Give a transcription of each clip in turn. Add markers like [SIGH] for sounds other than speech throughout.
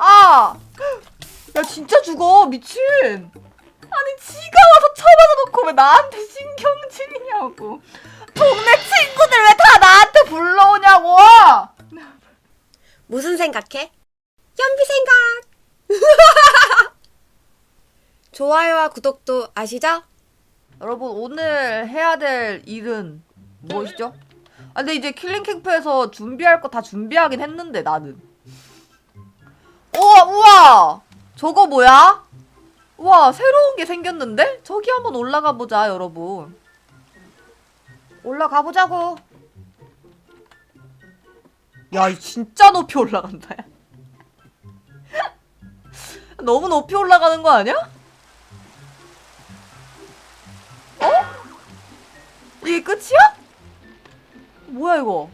아! 야 진짜 죽어 미친 아니 지가 와서 쳐맞아 놓고 왜 나한테 신경질이냐고 동네 친구들 왜 다 나한테 불러오냐고 무슨 생각해? 연비 생각! [LAUGHS] 좋아요와 구독도 아시죠? 여러분 오늘 해야 될 일은 무엇이죠? 아 근데 이제 킬링 캠프에서 준비할 거 다 준비하긴 했는데 나는 우와 우와 저거 뭐야? 우와 새로운 게 생겼는데? 저기 한번 올라가 보자 여러분 올라가 보자고 야이 진짜 높이 올라간다 야 [LAUGHS] 너무 높이 올라가는 거 아니야? 이게 끝이야? 뭐야 이거?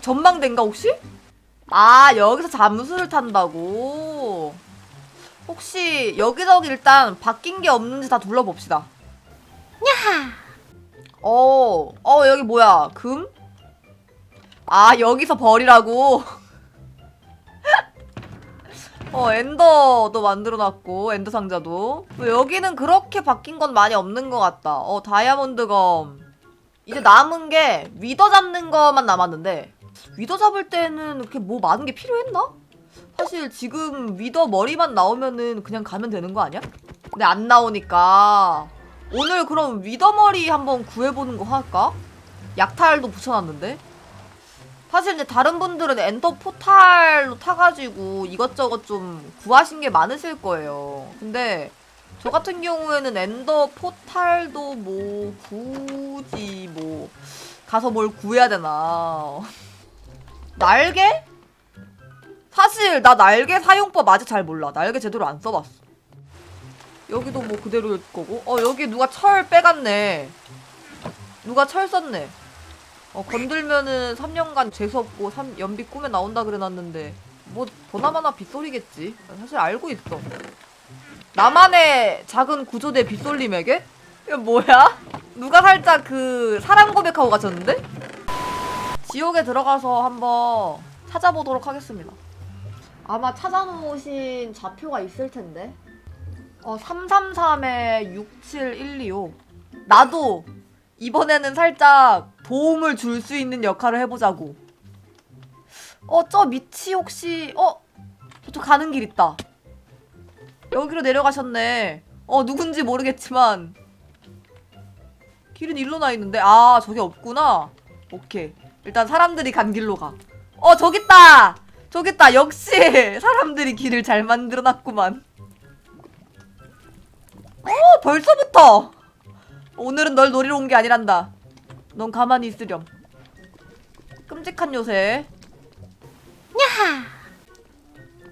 전망대인가 혹시? 아 여기서 잠수를 탄다고? 혹시 여기저기 일단 바뀐 게 없는지 다 둘러봅시다. 야하. 어, 어 여기 뭐야? 금? 아 여기서 버리라고? [LAUGHS] 어 엔더도 만들어놨고 엔더 상자도 뭐 여기는 그렇게 바뀐 건 많이 없는 것 같다 어 다이아몬드 검 이제 남은 게 위더 잡는 것만 남았는데 위더 잡을 때는 그렇게 뭐 많은 게 필요했나? 사실 지금 위더 머리만 나오면은 그냥 가면 되는 거 아니야? 근데 안 나오니까 오늘 그럼 위더 머리 한번 구해보는 거 할까? 약탈도 붙여놨는데 사실 이제 다른 분들은 엔더 포탈로 타가지고 이것저것 좀 구하신 게 많으실 거예요. 근데 저 같은 경우에는 엔더 포탈도 뭐 굳이 뭐 가서 뭘 구해야 되나. 날개? 사실 나 날개 사용법 아직 잘 몰라. 날개 제대로 안 써봤어. 여기도 뭐 그대로일 거고. 어 여기 누가 철 빼갔네. 누가 철 썼네. 어, 건들면은 3년간 재수없고 3, 연비 꿈에 나온다 그래놨는데 뭐 보나마나 빗소리겠지 사실 알고 있어 나만의 작은 구조대 빗솔림에게? 이거 뭐야? 누가 살짝 그 사랑 고백하고 가셨는데? 지옥에 들어가서 한번 찾아보도록 하겠습니다 아마 찾아놓으신 좌표가 있을 텐데 어 333에 67125 나도 이번에는 살짝 도움을 줄 수 있는 역할을 해보자고. 어, 저 밑이 혹시, 어? 저쪽 가는 길 있다. 여기로 내려가셨네. 어, 누군지 모르겠지만. 길은 일로 나 있는데. 아, 저기 없구나. 오케이. 일단 사람들이 간 길로 가. 어, 저기 있다! 저기 있다! 역시! [LAUGHS] 사람들이 길을 잘 만들어놨구만. 어, 벌써부터! 오늘은 널 노리러 온 게 아니란다. 넌 가만히 있으렴. 끔찍한 요새. 야하!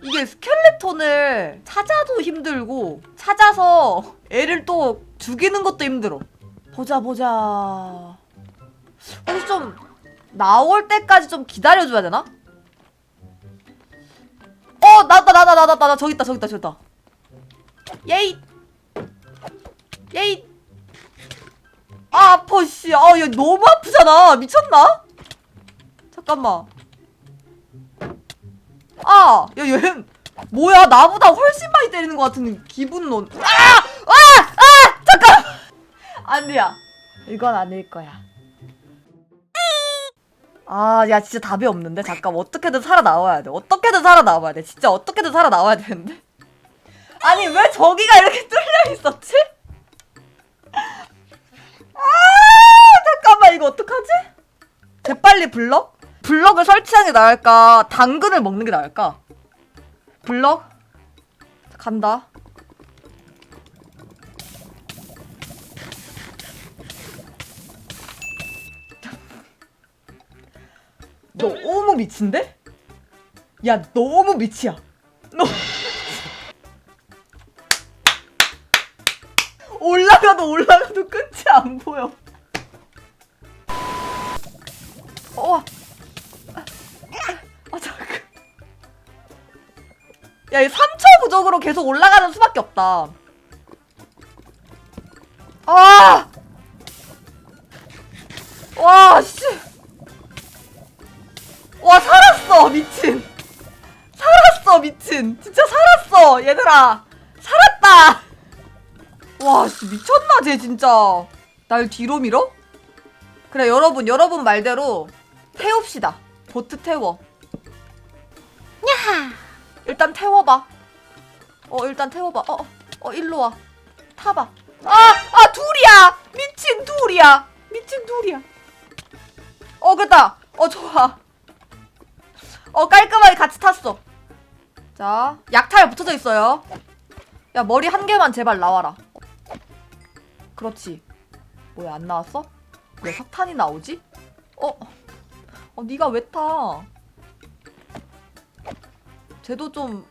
이게 스켈레톤을 찾아도 힘들고 찾아서 애를 또 죽이는 것도 힘들어. 보자 보자. 혹시 좀 나올 때까지 좀 기다려줘야 되나? 어 나다 나다 나다 나다 저기 있다 저기 있다 저기 있다. 예이 예이 아 아파 씨. 아, 야 너무 아프잖아. 미쳤나? 잠깐만. 아, 야 얘 뭐야? 나보다 훨씬 많이 때리는 것 같은 기분론. 아! 아! 아! 잠깐. 아니야. [LAUGHS] 이건 아닐 거야. 아, 야 진짜 답이 없는데. 잠깐 어떻게든 살아 나와야 돼. 어떻게든 살아 나와야 돼. 진짜 어떻게든 살아 나와야 되는데. 아니 왜 저기가 이렇게 뚫려 있었지? 아 잠깐만 이거 어떡하지? 재빨리 블럭? 블럭을 설치하는 게 나을까? 당근을 먹는 게 나을까? 블럭? 간다 너무 미친데? 야 너무 미치야 너 [LAUGHS] 올라가도 올라가도 끝이 안 보여. 어. 아, 아 잠깐. 야, 이 3초 부족으로 계속 올라가는 수밖에 없다. 아! 미친. 살았어 미친. 진짜 살았어 얘들아. 살았다. 와 씨, 미쳤나 쟤 진짜. 날 뒤로 밀어? 그래 여러분 여러분 말대로 태웁시다. 보트 태워. 야하. 일단 태워봐. 어 일단 태워봐. 어, 어 일로 와. 타봐. 아, 아 둘이야! 미친 둘이야! 미친 둘이야. 어 됐다. 어 좋아 어 깔끔하게 같이 탔어 자 약탈 붙여져 있어요 야 머리 한 개만 제발 나와라 그렇지 뭐야 안 나왔어? 왜 석탄이 나오지? 어? 어 네가 왜 타? 쟤도 좀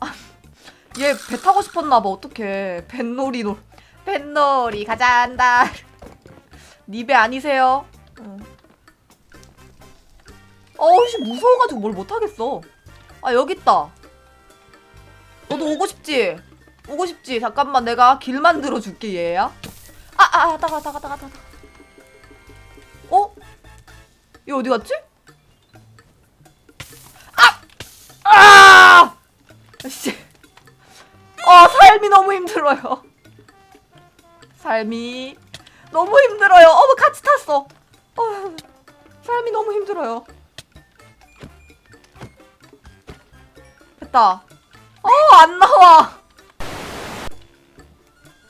[LAUGHS] 얘 배 타고 싶었나봐 어떡해 뱃놀이 놀 뱃놀이 가자 한다 니 배 아니세요? 응. 어우씨 무서워가지고 뭘 못하겠어 아 여기 있다 너도 오고 싶지? 오고 싶지? 잠깐만 내가 길 만들어 줄게 얘야 아아 아, 따가 따가 따가 따가 어? 얘 어디 갔지? 아! 아! 씨. 어, 삶이 너무 힘들어요. 삶이 너무 힘들어요. 어머, 같이 탔어. 어, 삶이 너무 힘들어요. 됐다. 어, 안 나와.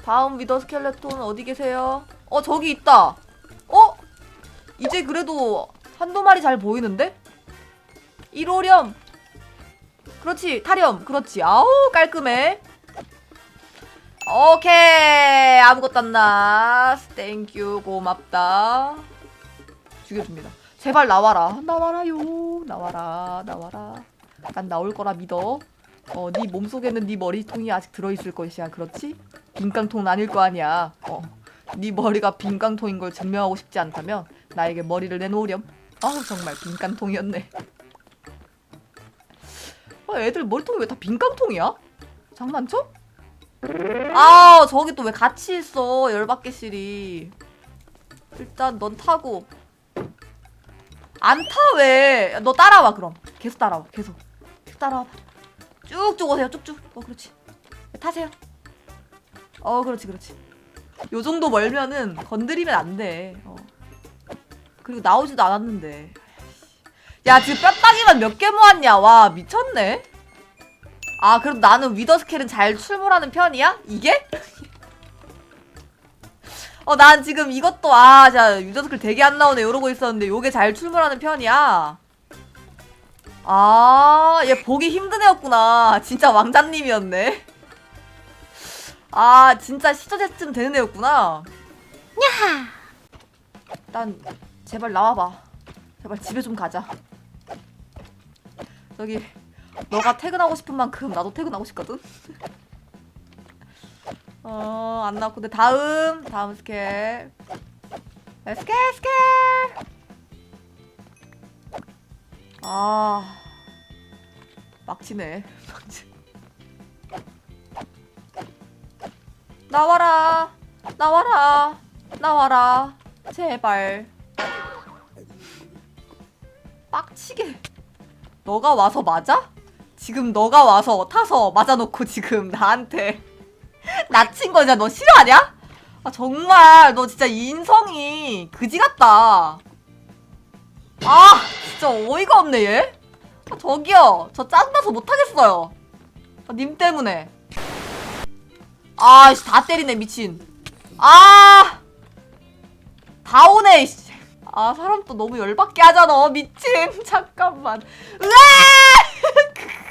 다음 위더 스켈레톤 어디 계세요? 어, 저기 있다. 어? 이제 그래도 한두 마리 잘 보이는데? 1호렴. 그렇지, 타렴. 그렇지. 아우, 깔끔해. 오케이. 아무것도 안 나. 땡큐. 고맙다. 죽여줍니다. 제발 나와라. 나와라요. 나와라. 나와라. 난 나올 거라 믿어. 어, 네 몸속에는 네 머리통이 아직 들어있을 것이야. 그렇지? 빈깡통은 아닐 거 아니야. 어. 네 머리가 빈깡통인 걸 증명하고 싶지 않다면 나에게 머리를 내놓으렴. 아우 정말 빈깡통이었네. 아, 애들 머리통이 왜 다 빈깡통이야? 장난쳐? 아 저기 또 왜 같이 있어 열받게 일단 넌 타고 안 타 왜? 너 따라와 그럼 계속 따라와 계속 따라와 쭉쭉 오세요. 쭉쭉. 어 그렇지. 타세요. 어 그렇지 그렇지. 요 정도 멀면은 건드리면 안 돼. 어. 그리고 나오지도 않았는데. 야 지금 뼈다귀만 몇 개 모았냐? 와 미쳤네. 아 그래도 나는 위더 스켈은 잘 출몰하는 편이야? 이게? [LAUGHS] 어 난 지금 이것도 아 자 위더 스켈 되게 안 나오네. 이러고 있었는데 요게 잘 출몰하는 편이야 아 얘 보기 힘든 애였구나 진짜 왕자님이었네 아 진짜 시저제쯤 되는 애였구나 야하. 일단 제발 나와봐. 제발 집에 좀 가자. 저기 너가 퇴근하고 싶은 만큼 나도 퇴근하고 싶거든. [LAUGHS] 어, 안 나왔고 근데 다음 다음 스케. 네, 스케 스케. 아. 막치네. 막치. 나와라. 나와라. 나와라. 제발. 빡치게. 너가 와서 맞아? 지금 너가 와서 타서 맞아놓고 지금 나한테 [LAUGHS] 나친 거냐? 너 싫어하냐? 아 정말 너 진짜 인성이 그지 같다. 아 진짜 어이가 없네 얘. 아, 저기요 저 짜증나서 못하겠어요. 아, 님 때문에. 아씨 다 때리네 미친. 아. 다 오네. 씨. 아 사람 또 너무 열받게 하잖아. 미친. [LAUGHS] 잠깐만. 으아! [LAUGHS]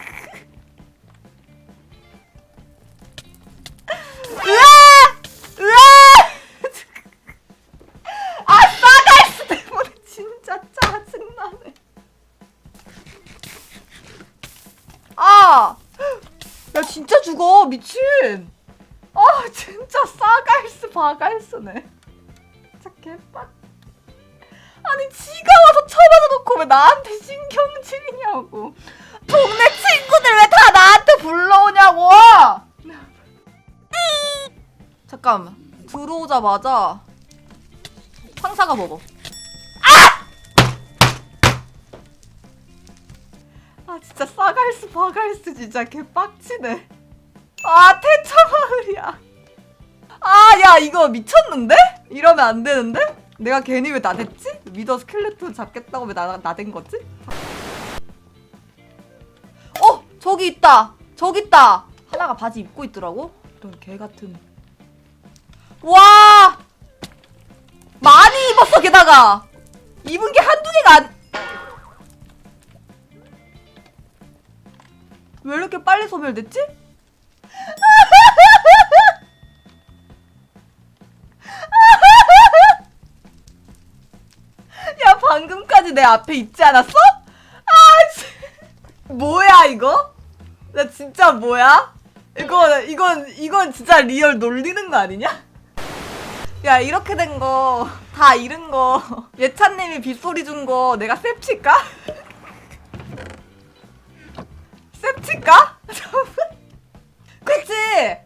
아! [GASPS] 야 진짜 죽어 미친. 아 진짜 싸갈스 바갈스네. 진짜 개빡. 아니 지가 와서 쳐맞아 놓고 왜 나한테 신경질이냐고. 동네 친구들 왜 다 나한테 불러오냐고. 잠깐만 들어오자마자 상사가 먹어. 아! 아 진짜 싸갈수 바갈수 진짜 개빡치네. 아 태초마을이야. 아 야 이거 미쳤는데? 이러면 안 되는데? 내가 괜히 왜 나댔지? 미더 스켈레톤 잡겠다고 왜 나, 나댄 거지? 어 저기 있다. 저기 있다. 하나가 바지 입고 있더라고. 이런 개 같은. 와 많이 입었어 게다가 입은 게 한두 개가 안. 왜 이렇게 빨리 소멸됐지? 야 방금까지 내 앞에 있지 않았어? 아 씨. 뭐야 이거? 나 진짜 뭐야? 이거 이건 이건 진짜 리얼 놀리는 거 아니냐? 야 이렇게 된 거 다 잃은 거 예찬님이 빗소리 준 거 내가 셉칠까? 셉칠까? [LAUGHS] 그치?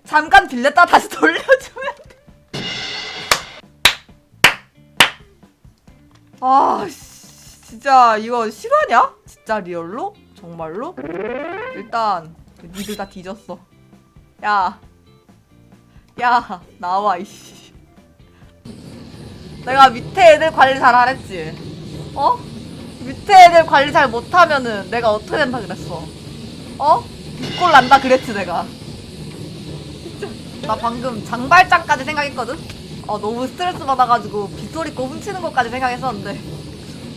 잠깐 빌렸다 다시 돌려주면 돼. 아, 씨, 진짜 이거 실화냐? 진짜 리얼로? 정말로? 일단 니들 다 뒤졌어. 야, 야 나와 이씨. 내가 밑에 애들 관리 잘 안 했지? 어? 밑에 애들 관리 잘 못하면은 내가 어떻게 된다 그랬어? 어? 꼴 난다 그랬지 내가. 나 방금 장발장까지 생각했거든? 어, 너무 스트레스 받아가지고 빗소리 거 훔치는 것까지 생각했었는데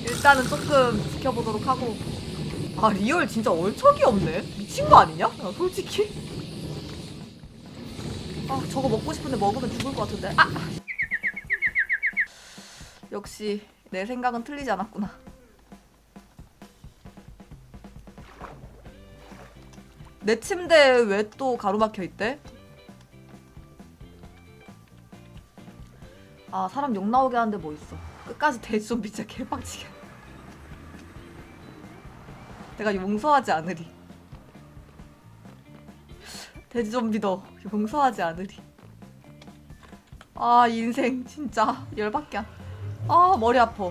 일단은 조금 지켜보도록 하고 아 리얼 진짜 얼척이 없네 미친 거 아니냐? 야, 솔직히 아 저거 먹고 싶은데 먹으면 죽을 것 같은데 아! 역시 내 생각은 틀리지 않았구나 내 침대에 왜또 가로막혀 있대? 아 사람 욕 나오게 하는데 뭐 있어? 끝까지 돼지 좀비 진짜 개빡치게. 내가 용서하지 않으리. 돼지 좀비도 용서하지 않으리. 아 인생 진짜 열받게 한- 아 머리 아파